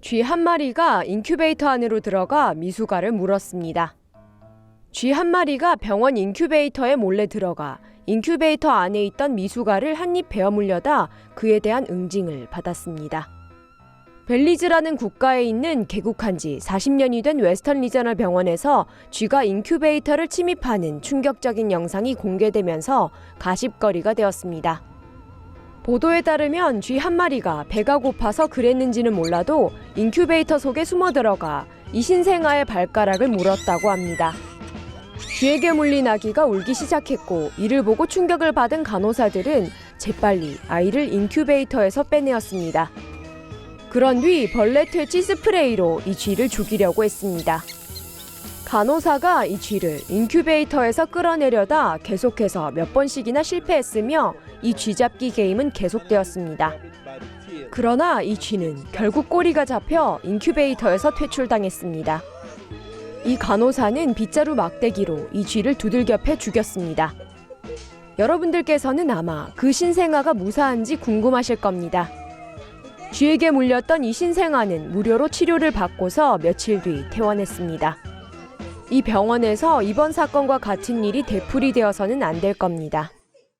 쥐 한 마리가 인큐베이터 안으로 들어가 미숙아를 물었습니다. 쥐 한 마리가 병원 인큐베이터에 몰래 들어가 인큐베이터 안에 있던 미숙아를 한입 베어 물려다 그에 대한 응징을 받았습니다. 벨리즈라는 국가에 있는 개국한 지 40년이 된 웨스턴 리저널 병원에서 쥐가 인큐베이터를 침입하는 충격적인 영상이 공개되면서 가십거리가 되었습니다. 보도에 따르면 쥐 한 마리가 배가 고파서 그랬는지는 몰라도 인큐베이터 속에 숨어 들어가 이 신생아의 발가락을 물었다고 합니다. 쥐에게 물린 아기가 울기 시작했고 이를 보고 충격을 받은 간호사들은 재빨리 아이를 인큐베이터에서 빼내었습니다. 그런 뒤 벌레 퇴치 스프레이로 이 쥐를 죽이려고 했습니다. 간호사가 이 쥐를 인큐베이터에서 끌어내려다 계속해서 몇 번씩이나 실패했으며 이 쥐잡기 게임은 계속되었습니다. 그러나 이 쥐는 결국 꼬리가 잡혀 인큐베이터에서 퇴출당했습니다. 이 간호사는 빗자루 막대기로 이 쥐를 두들겨 패 죽였습니다. 여러분들께서는 아마 그 신생아가 무사한지 궁금하실 겁니다. 쥐에게 물렸던 이 신생아는 무료로 치료를 받고서 며칠 뒤 퇴원했습니다. 이 병원에서 이번 사건과 같은 일이 되풀이되어서는 안 될 겁니다.